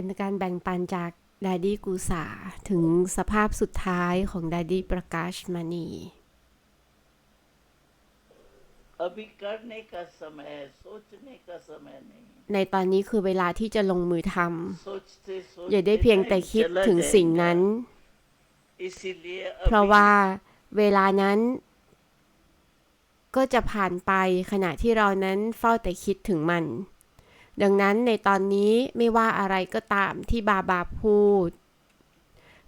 เป็นการแบ่งปันจากดาดี้กูสาถึงสภาพสุดท้ายของดาดี้ประกาศมณี ในตอนนี้คือเวลาที่จะลงมือทำอย่าได้เพียงแต่คิดถึงสิ่งนั้น เพราะว่าเวลานั้น ก็จะผ่านไปขณะที่เรานั้นเฝ้าแต่คิดถึงมัน ดังนั้นในตอนนี้ไม่ว่าอะไรก็ตามที่บาบาพูด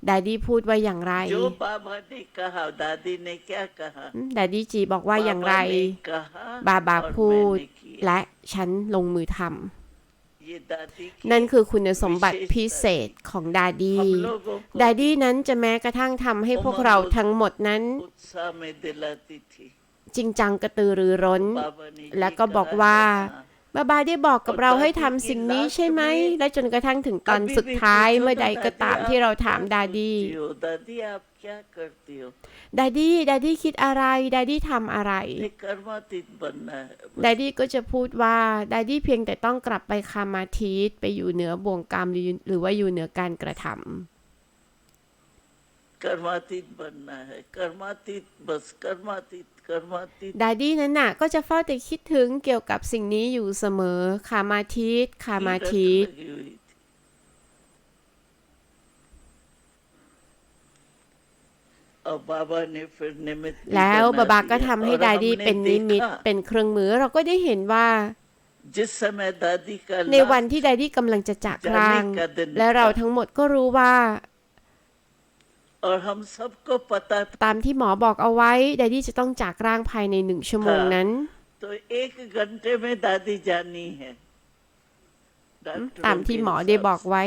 ดดดี้พูดว่าอย่างไรดดดี้จีบอกว่าอย่างไร บาบาพูด และฉันลงมือทำนั่นคือคุณสมบัติพิเศษของดาดี้ดาดี้นั้นจะแม้กระทั่งทำให้พวกเราทั้งหมดนั้น จริงจังกระตือรือร้น และก็บอกว่า บาบาได้บอกกับเราให้ทำสิ่งนี้ใช่ไหม และจนกระทั่งถึงตอนสุดท้ายเมื่อใดก็ตามที่เราถามดาดีดาดีดาดีคิดอะไรดาดีทำอะไรดาดีก็จะพูดว่าดาดีเพียงแต่ต้องกลับไปคามาทิตไปอยู่เหนือบ่วงกรรมหรือว่าอยู่เหนือการกระทำ कर्मातीत बनना है कर्मातीत बस कर्मातीत कर्मातीत ดาดี้นั้นน่ะก็จะเฝ้าแต่คิดถึงเกี่ยวกับสิ่งนี้อยู่เสมอคามาทีสคามา की ทีส रट लगी हुई थी और बाबा ने फिर निमित्त भी แล้ว बना บาบาก็ दिया। ทำให้ और ดาดี้ हमने เป็นนิมิต देखा, เป็นเครื่องมือเราก็ได้เห็นว่า जिस समय दादी का ในวัน लास्ट ที่ดาดี้กำลังจะจากร่าง जाने का दिन และเรา था ทั้งหมดก็รู้ว่า ตามที่หมอบอกเอาไว้แดดี้จะต้องจากร่างภายในหนึ่งชั่วโมงนั้นตามที่หมอได้บอกไว้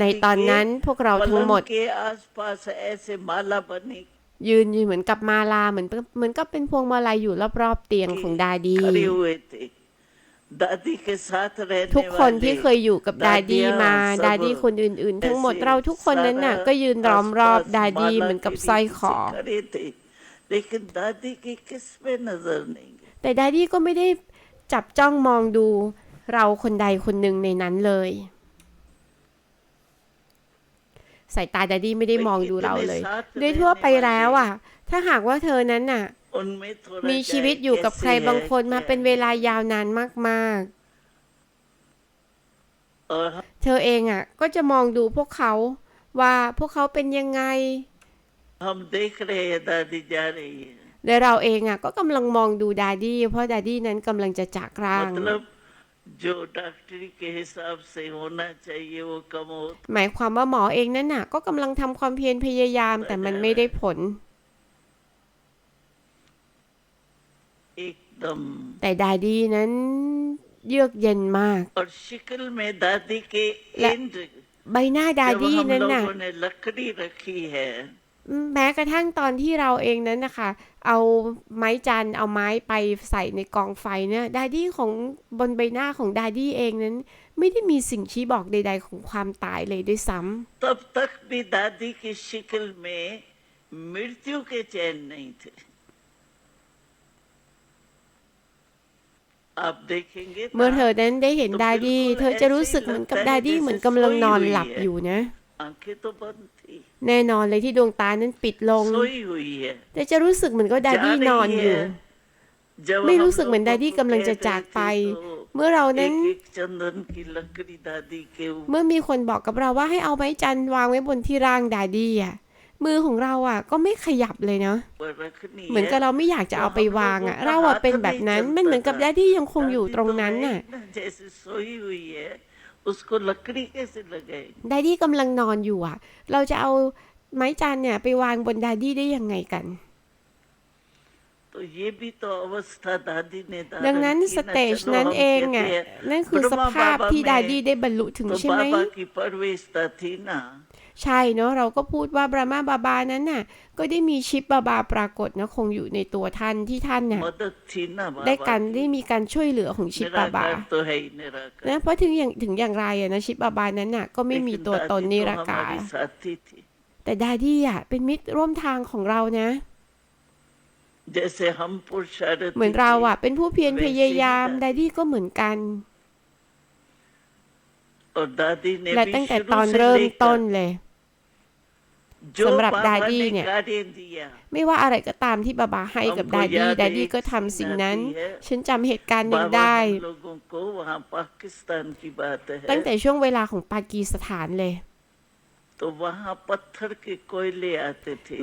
ในตอนนั้นพวกเราทั้งหมด ยืนอยู่เหมือนกับมาลาเหมือนเหมือนกับเป็นพวงมาลัยอยู่รอบๆเตียงของดาดี ทุกคนที่เคยอยู่กับดาดีมาดาดีคนอื่นๆ ทั้งหมดเราทุกคนนั้นน่ะ ก็ยืนล้อมรอบดาดีเหมือนกับสร้อยคอแต่ดาดีก็ไม่ได้จับจ้องมองดูเราคนใดคนหนึ่งในนั้นเลยสายตาดาดีไม่ได้มองดูเราเลย โดยทั่วไปแล้วอะ ถ้าหากว่าเธอนั้นน่ะ มีชีวิตอยู่กับใครบางคนมาเป็นเวลายาวนานมากๆ เธอเองอะ ก็จะมองดูพวกเขาว่าพวกเขาเป็นยังไงและเราเองอะ ก็กำลังมองดูดาดี้เพราะดาดี้นั้นกำลังจะจากร่างหมายความว่าหมอเองนั้นน่ะ ก็กำลังทำความเพียรพยายามแต่มันไม่ได้ผล แต่ดาดีนั้นเยือกเย็นมากและใบหน้าดาดีนั้นน่ะแม้กระทั่งตอนที่เราเองนั้นนะคะ เอาไม้จันเอาไม้ไปใส่ในกองไฟเนี่ยดาดี้ของบนใบหน้าของดาดี้เองนั้น ไม่ได้มีสิ่งชี้บอกใด ๆ ของความตายเลยด้วยซ้ำตบตักบีดาดี้คิชิคลเมมิรติวเกเจนไม่ถ เมื่อเธอนั้นได้เห็นดาดี้เธอจะรู้สึกเหมือนกับดาดี้เหมือนกำลังนอนหลับอยู่นะ แน่นอนเลยที่ดวงตานั้นปิดลง แต่จะรู้สึกเหมือนก็ดาดี้นอนอยู่ ไม่รู้สึกเหมือนดาดี้กำลังจะจากไป เมื่อเรานั้น เมื่อมีคนบอกกับเราว่าให้เอาไม้จันวางไว้บนที่ร่างดาดี้อะ มือของเราอะ ก็ไม่ขยับเลยเนาะเหมือนกับเราไม่อยากจะเอาไปวางอะ เราอะเป็นแบบนั้นมันเหมือนกับแดดดี้ยังคงอยู่ตรงนั้นน่ะดดดี้กำลังนอนอยู่อะ เราจะเอาไม้จานเนี่ยไปวางบนดดดี้ได้ยังไงกัน ดังนั้นสเตจนั้นเองอะนั่นคือสภาพที่ดาดีได้บรรลุถึงใช่ไหมใช่เนาะเราก็พูดว่าบรามาบาบานั้นน่ะ ก็ได้มีชิปบาบาปรากฏนะคงอยู่ในตัวท่านที่ท่านน่ะได้การได้มีการช่วยเหลือของชิปบาบานะเพราะถึงอย่างถึงอย่างไรอะนะชิปบาบานั้นน่ะ ก็ไม่มีตัวตนนิรกายแต่ดาดี้อะเป็นมิตรร่วมทางของเรานะ เหมือนเราอะเป็นผู้เพียรพยายามดาดี้ก็เหมือนกัน และตั้งแต่ตอนเริ่มต้นเลยสำหรับดาดี้เนี่ย ไม่ว่าอะไรก็ตามที่บาบาให้กับดาดี้ดาดี้ก็ทำสิ่งนั้น ฉันจำเหตุการณ์หนึ่งได้ ตั้งแต่ช่วงเวลาของปากีสถานเลย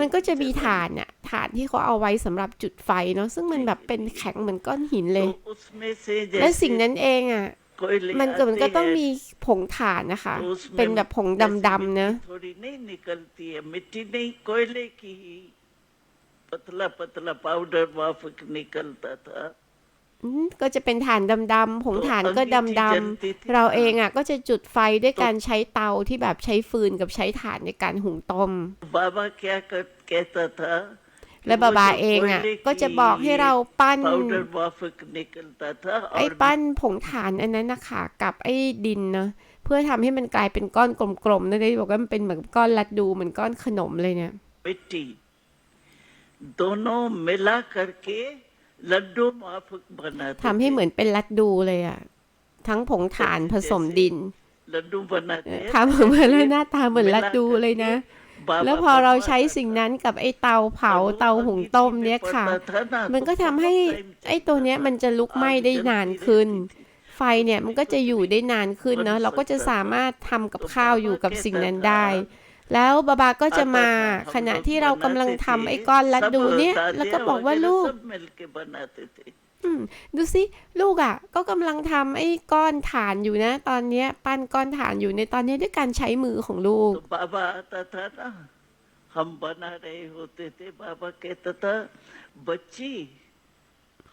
มันก็จะมีฐานอะฐานที่เขาเอาไว้สำหรับจุดไฟเนาะซึ่งมันแบบเป็นแข็งเหมือนก้อนหินเลย และสิ่งนั้นเองอะมันก็มันก็ต้องมีผงฐานนะคะ เป็นแบบผงดำๆนะปตลาปตลาพาวเดอร์วาฟนิกลตาทา ก็จะเป็นฐานดำๆผงฐานก็ดำๆเราเองอะ ก็จะจุดไฟด้วยการใช้เตาที่แบบใช้ฟืนกับใช้ฐานในการหุงต้มและบาบาเองอะ ก็จะบอกให้เราปั้นไอ้ปั้นผงฐานอันนั้นนะคะกับไอ้ดินเนาะเพื่อทำให้มันกลายเป็นก้อนกลมๆนั่นเลยบอกว่ามันเป็นเหมือนก้อนลัดดูเหมือนก้อนขนมเลยเนี่ย ทำให้เหมือนเป็นลัดดูเลยอะ ทั้งผงถ่านผสมดินทำเหมือนหน้าตาเหมือนลัดดูเลยนะ แล้วพอเราใช้สิ่งนั้นกับไอ้เตาเผาเตาหุงต้มเนี้ยค่ะ มันก็ทำให้ไอ้ตัวเนี้ยมันจะลุกไหม้ได้นานขึ้น ไฟเนี่ยมันก็จะอยู่ได้นานขึ้นเนาะเราก็จะสามารถทำกับข้าวอยู่กับสิ่งนั้นได้ แล้วบาบาก็จะมาขณะที่เรากำลังทำไอ้ก้อนลัดดูเนี่ย แล้วก็บอกว่าลูก सब मिलके बनाते थे อืมดูสิลูกอ่ะ ก็กำลังทำไอ้ก้อนถ่านอยู่นะ ตอนเนี้ย ปั้นก้อนถ่านอยู่ในตอนเนี้ยด้วยการใช้มือของลูก तो बाबा आता था ना हम बना रहे होते थे बाबा कहता था बच्ची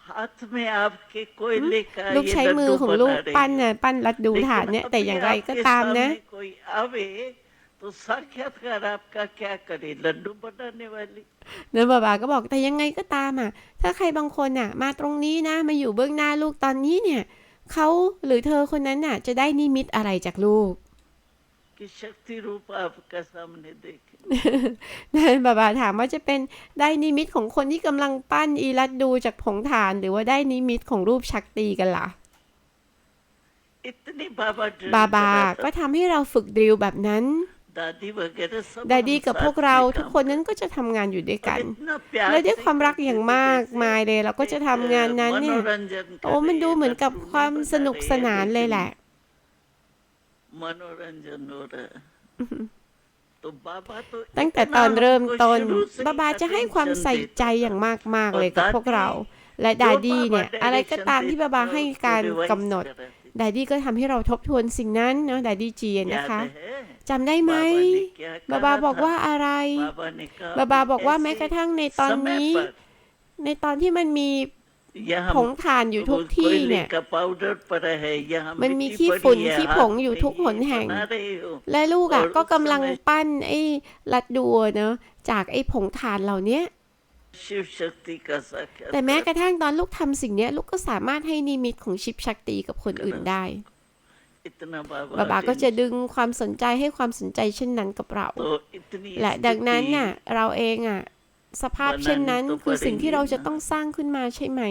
हाथ में आपके कोयले का ลูก ये ใช้มือ लड्डू ของ बना ลูก रही ปั้น हो। น่ะปั้นลัดดู लेकिन ฐานเนี่ย แต่ अभी อย่างไรก็ आपके ตามนะ सामने कोई आवे तो साक्षात्कार आपका क्या करे लड्डू बनाने वाली เนอะบาบาก็บอกแต่ยังไงก็ตามอ่ะ ถ้าใครบางคนอ่ะ มาตรงนี้นะ มาอยู่เบื้องหน้าลูกตอนนี้เนี่ยเขาหรือเธอคนนั้นน่ะ จะได้นิมิตอะไรจากลูก कि शक्ति रूप आपका सामने देखे นั่นบาบาถามว่าจะเป็นได้นิมิตของคนที่กำลังปั้นอีลัดดูจากผงถ่าน หรือว่าได้นิมิตของรูปชักตีกันล่ะ इतनी बाबा drill บาบา कराता ก็ทำให้เราฝึกดริลแบบนั้น ดดดี้กับพวกเราทุกคนนั้นก็จะทำงานอยู่ด้วยกัน และด้วยความรักอย่างมากมายเลยเราก็จะทำงานนั้นเนี่ยโอ้มันดูเหมือนกับความสนุกสนานเลยแหละตั้งแต่ตอนเริ่มต้นบาบาจะให้ความใส่ใจอย่างมาก ๆ เลยกับพวกเรา และดาดี้เนี่ย อะไรก็ตามที่บาบาให้การกำหนดดาดี้ก็ทำให้เราทบทวนสิ่งนั้นเนาะดาดี้จีนะคะ จำได้ไหมบาบาบอกว่าอะไรบาบาบอกว่าแม้กระทั่งในตอนนี้ ในตอนที่มันมีผงถ่านอยู่ทุกที่เนี่ย มันมีขี้ฝุ่นขี้ผงอยู่ทุกหนแห่ง และลูกอะก็กำลังปั้นไอ้ลัดดัวเนาะจากไอ้ผงถ่านเหล่านี้แต่แม้กระทั่งตอนลูกทำสิ่งนี้ลูกก็สามารถให้นิมิตของชิปชักตีกับคนอื่นได้ บาบาก็จะดึงความสนใจให้ความสนใจเช่นนั้นกับเรา และดังนั้นน่ะเราเองอะสภาพเช่นนั้นคือสิ่งที่เราจะต้องสร้างขึ้นมาใช่ไหม